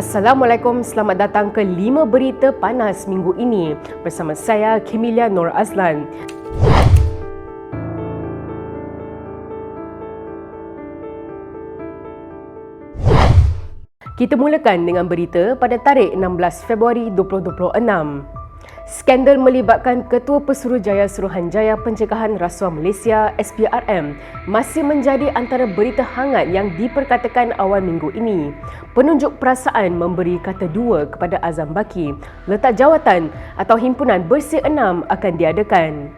Assalamualaikum, selamat datang ke 5 berita panas minggu ini bersama saya Kemilia Nur Azlan. Kita mulakan dengan berita pada tarikh 16 Februari 2026. Skandal melibatkan Ketua Pesuruhjaya Suruhanjaya Pencegahan Rasuah Malaysia SPRM masih menjadi antara berita hangat yang diperkatakan awal minggu ini. Penunjuk perasaan memberi kata dua kepada Azam Baki. Letak jawatan atau himpunan bersih enam akan diadakan.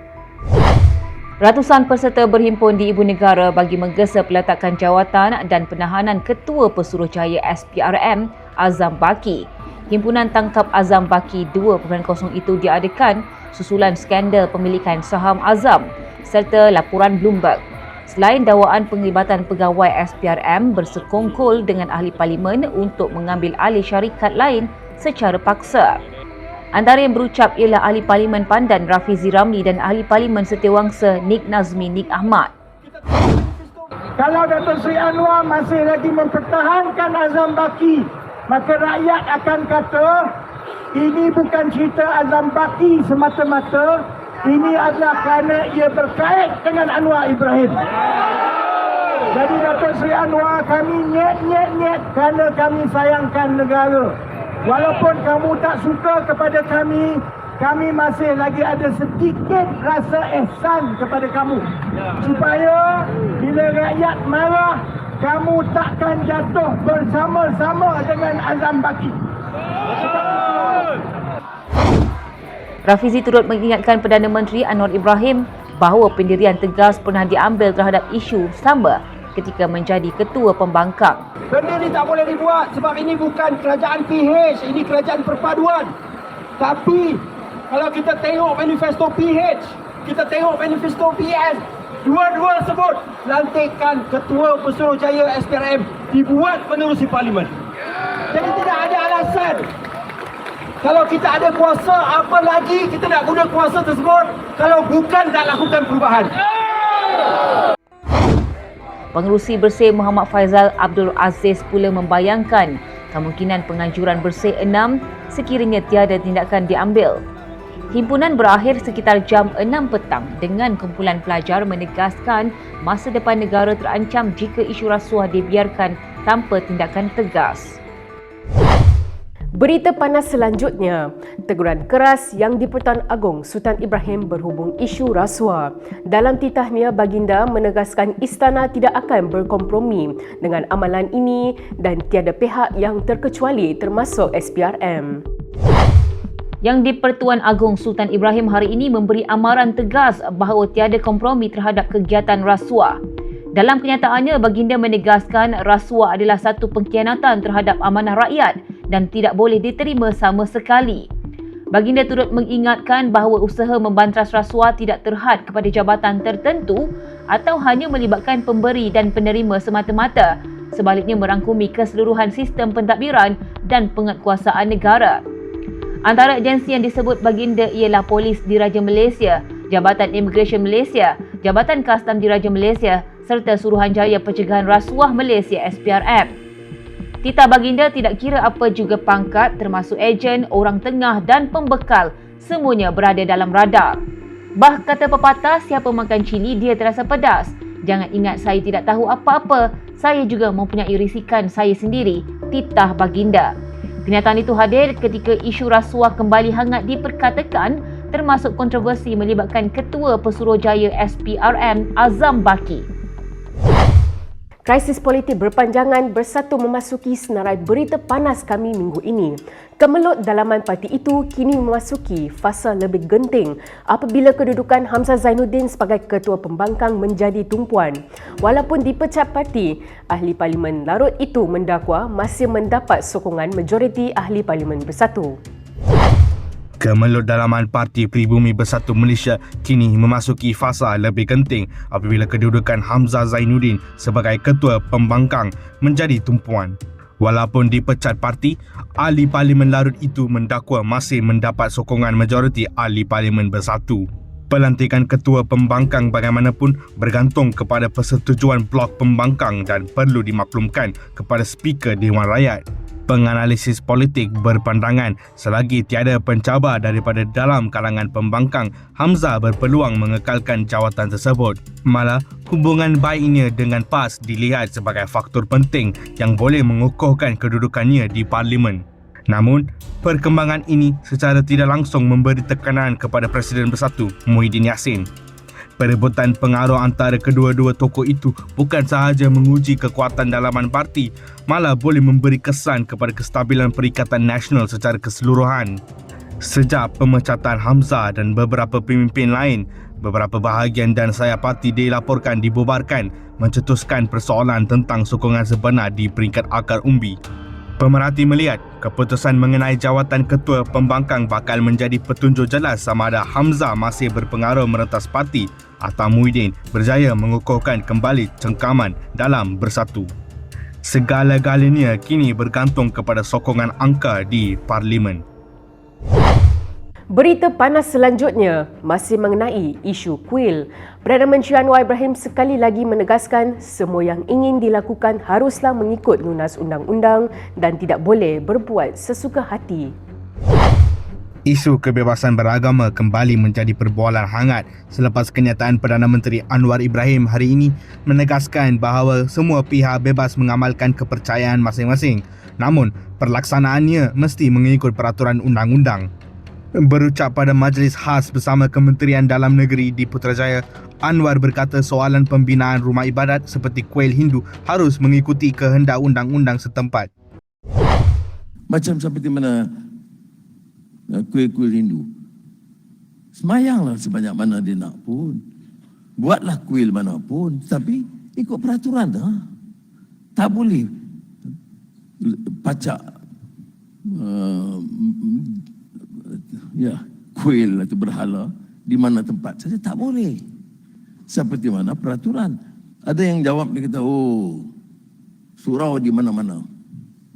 Ratusan peserta berhimpun di Ibu Negara bagi menggesa peletakan jawatan dan penahanan Ketua Pesuruhjaya SPRM Azam Baki Himpunan Tangkap Azam Baki 2.0 itu diadakan susulan skandal pemilikan saham Azam serta laporan Bloomberg. Selain dakwaan penglibatan pegawai SPRM bersekongkol dengan ahli parlimen untuk mengambil alih syarikat lain secara paksa. Antara yang berucap ialah ahli parlimen Pandan Rafizi Ramli dan ahli parlimen Setiawangsa Nik Nazmi Nik Ahmad. Kalau Datuk Seri Anwar masih lagi mempertahankan Azam Baki maka rakyat akan kata ini bukan cerita Azam Baki semata-mata. Ini adalah kerana ia berkait dengan Anwar Ibrahim. Jadi Datuk Seri Anwar kami nyet-nyet-nyet kerana kami sayangkan negara. Walaupun kamu tak suka kepada kami kami masih lagi ada sedikit rasa ihsan kepada kamu. Supaya bila rakyat marah kamu takkan jatuh bersama-sama dengan Azam Baki. Rafizi turut mengingatkan Perdana Menteri Anwar Ibrahim bahawa pendirian tegas pernah diambil terhadap isu sama ketika menjadi ketua pembangkang. Benda ini tak boleh dibuat sebab ini bukan kerajaan PH, ini kerajaan perpaduan. Tapi kalau kita tengok manifesto PH, kita tengok manifesto PS, Dua-dua sebut lantikan ketua Pesuruhjaya SPRM dibuat menerusi parlimen. Jadi tidak ada alasan. Kalau kita ada kuasa, apa lagi kita nak guna kuasa tersebut kalau bukan nak lakukan perubahan. Pengerusi Bersih Muhammad Faizal Abdul Aziz pula membayangkan kemungkinan penganjuran bersih enam sekiranya tiada tindakan diambil. Himpunan berakhir sekitar jam 6 petang dengan kumpulan pelajar menegaskan masa depan negara terancam jika isu rasuah dibiarkan tanpa tindakan tegas. Berita panas selanjutnya, teguran keras yang di-Pertuan Agong Sultan Ibrahim berhubung isu rasuah. Dalam titahnya, Baginda menegaskan istana tidak akan berkompromi dengan amalan ini dan tiada pihak yang terkecuali termasuk SPRM yang di-Pertuan Agong Sultan Ibrahim hari ini memberi amaran tegas bahawa tiada kompromi terhadap kegiatan rasuah. Dalam kenyataannya, baginda menegaskan rasuah adalah satu pengkhianatan terhadap amanah rakyat dan tidak boleh diterima sama sekali. Baginda turut mengingatkan bahawa usaha membantras rasuah tidak terhad kepada jabatan tertentu atau hanya melibatkan pemberi dan penerima semata-mata, sebaliknya merangkumi keseluruhan sistem pentadbiran dan penguatkuasaan negara. Antara agensi yang disebut baginda ialah Polis Diraja Malaysia, Jabatan Immigration Malaysia, Jabatan Kastam Diraja Malaysia serta Suruhanjaya Pencegahan Rasuah Malaysia SPRM. Tita baginda tidak kira apa juga pangkat termasuk ejen, orang tengah dan pembekal semuanya berada dalam radar. Bah kata pepatah siapa makan cili dia terasa pedas. Jangan ingat saya tidak tahu apa-apa. Saya juga mempunyai risikan saya sendiri. Titah baginda. Kenyataan itu hadir ketika isu rasuah kembali hangat diperkatakan termasuk kontroversi melibatkan Ketua Pesuruhjaya SPRM Azam Baki. Krisis politik berpanjangan bersatu memasuki senarai berita panas kami minggu ini. Kemelut dalaman parti itu kini memasuki fasa lebih genting apabila kedudukan Hamzah Zainuddin sebagai ketua pembangkang menjadi tumpuan. Walaupun dipecat parti, ahli parlimen larut itu mendakwa masih mendapat sokongan majoriti ahli parlimen bersatu. Kemelut dalaman Parti Pribumi Bersatu Malaysia kini memasuki fasa lebih genting apabila kedudukan Hamzah Zainuddin sebagai ketua pembangkang menjadi tumpuan. Walaupun dipecat parti, ahli parlimen larut itu mendakwa masih mendapat sokongan majoriti ahli parlimen bersatu. Pelantikan ketua pembangkang bagaimanapun bergantung kepada persetujuan blok pembangkang dan perlu dimaklumkan kepada speaker Dewan Rakyat. Penganalisis politik berpandangan selagi tiada pencabar daripada dalam kalangan pembangkang, Hamzah berpeluang mengekalkan jawatan tersebut. Malah, hubungan baiknya dengan PAS dilihat sebagai faktor penting yang boleh mengukuhkan kedudukannya di parlimen. Namun, perkembangan ini secara tidak langsung memberi tekanan kepada Presiden Bersatu, Muhyiddin Yassin. Perebutan pengaruh antara kedua-dua tokoh itu bukan sahaja menguji kekuatan dalaman parti, malah boleh memberi kesan kepada kestabilan Perikatan Nasional secara keseluruhan. Sejak pemecatan Hamzah dan beberapa pemimpin lain, beberapa bahagian dan saya parti dilaporkan dibubarkan mencetuskan persoalan tentang sokongan sebenar di peringkat akar umbi. Pemerhati melihat keputusan mengenai jawatan ketua pembangkang bakal menjadi petunjuk jelas sama ada Hamzah masih berpengaruh merentas parti atau Muhyiddin berjaya mengukuhkan kembali cengkaman dalam bersatu. Segala-galanya kini bergantung kepada sokongan angka di parlimen. Berita panas selanjutnya masih mengenai isu kuil. Perdana Menteri Anwar Ibrahim sekali lagi menegaskan semua yang ingin dilakukan haruslah mengikut lunas undang-undang dan tidak boleh berbuat sesuka hati. Isu kebebasan beragama kembali menjadi perbualan hangat selepas kenyataan Perdana Menteri Anwar Ibrahim hari ini menegaskan bahawa semua pihak bebas mengamalkan kepercayaan masing-masing. Namun, perlaksanaannya mesti mengikut peraturan undang-undang. Berucap pada majlis khas bersama Kementerian Dalam Negeri di Putrajaya, Anwar berkata soalan pembinaan rumah ibadat seperti kuil Hindu harus mengikuti kehendak undang-undang setempat. Macam seperti mana uh, kuil-kuil Hindu. Semayanglah sebanyak mana dia nak pun. Buatlah kuil mana pun. Tapi ikut peraturan dah. Tak boleh pacak uh, ya kuil atau berhala di mana tempat saja tak boleh. Seperti mana peraturan. Ada yang jawab dia kata, oh surau di mana-mana.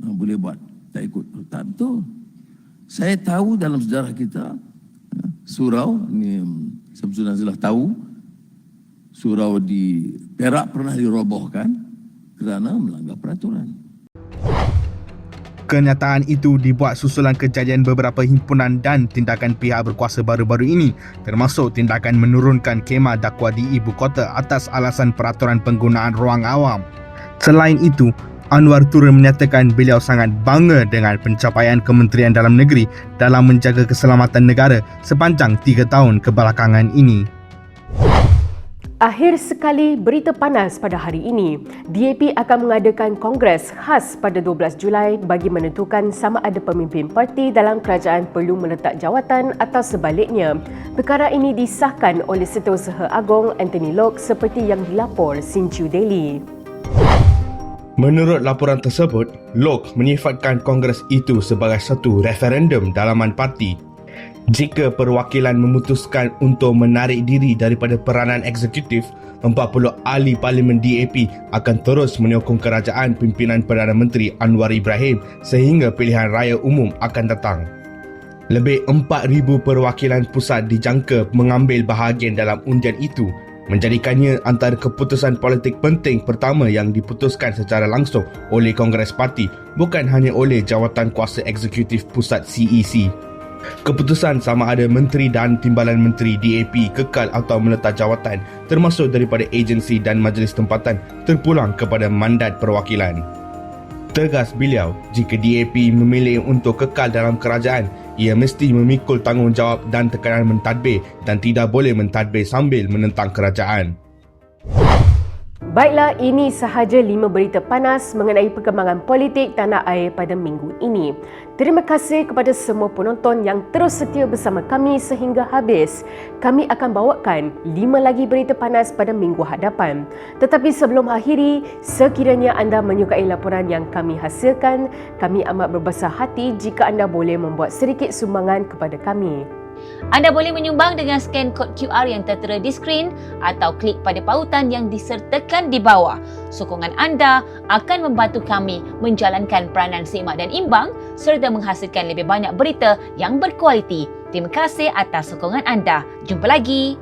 Ha, boleh buat. Tak ikut. Tak betul. Saya tahu dalam sejarah kita, surau, ni Samsul Nazilah tahu, surau di Perak pernah dirobohkan kerana melanggar peraturan. Kenyataan itu dibuat susulan kejadian beberapa himpunan dan tindakan pihak berkuasa baru-baru ini termasuk tindakan menurunkan kemah dakwa di ibu kota atas alasan peraturan penggunaan ruang awam. Selain itu, Anwar turun menyatakan beliau sangat bangga dengan pencapaian Kementerian Dalam Negeri dalam menjaga keselamatan negara sepanjang tiga tahun kebelakangan ini. Akhir sekali berita panas pada hari ini. DAP akan mengadakan kongres khas pada 12 Julai bagi menentukan sama ada pemimpin parti dalam kerajaan perlu meletak jawatan atau sebaliknya. Perkara ini disahkan oleh Setiausaha Agong Anthony Lok seperti yang dilapor Sinchu Daily. Menurut laporan tersebut, Lok menyifatkan kongres itu sebagai satu referendum dalaman parti jika perwakilan memutuskan untuk menarik diri daripada peranan eksekutif, 40 ahli parlimen DAP akan terus menyokong kerajaan pimpinan Perdana Menteri Anwar Ibrahim sehingga pilihan raya umum akan datang. Lebih 4,000 perwakilan pusat dijangka mengambil bahagian dalam undian itu menjadikannya antara keputusan politik penting pertama yang diputuskan secara langsung oleh Kongres Parti bukan hanya oleh jawatan kuasa eksekutif pusat CEC. Keputusan sama ada menteri dan timbalan menteri DAP kekal atau meletak jawatan termasuk daripada agensi dan majlis tempatan terpulang kepada mandat perwakilan. Tegas beliau, jika DAP memilih untuk kekal dalam kerajaan, ia mesti memikul tanggungjawab dan tekanan mentadbir dan tidak boleh mentadbir sambil menentang kerajaan. Baiklah, ini sahaja lima berita panas mengenai perkembangan politik tanah air pada minggu ini. Terima kasih kepada semua penonton yang terus setia bersama kami sehingga habis. Kami akan bawakan lima lagi berita panas pada minggu hadapan. Tetapi sebelum akhiri, sekiranya anda menyukai laporan yang kami hasilkan, kami amat berbesar hati jika anda boleh membuat sedikit sumbangan kepada kami. Anda boleh menyumbang dengan scan kod QR yang tertera di skrin atau klik pada pautan yang disertakan di bawah. Sokongan anda akan membantu kami menjalankan peranan semak dan imbang serta menghasilkan lebih banyak berita yang berkualiti. Terima kasih atas sokongan anda. Jumpa lagi.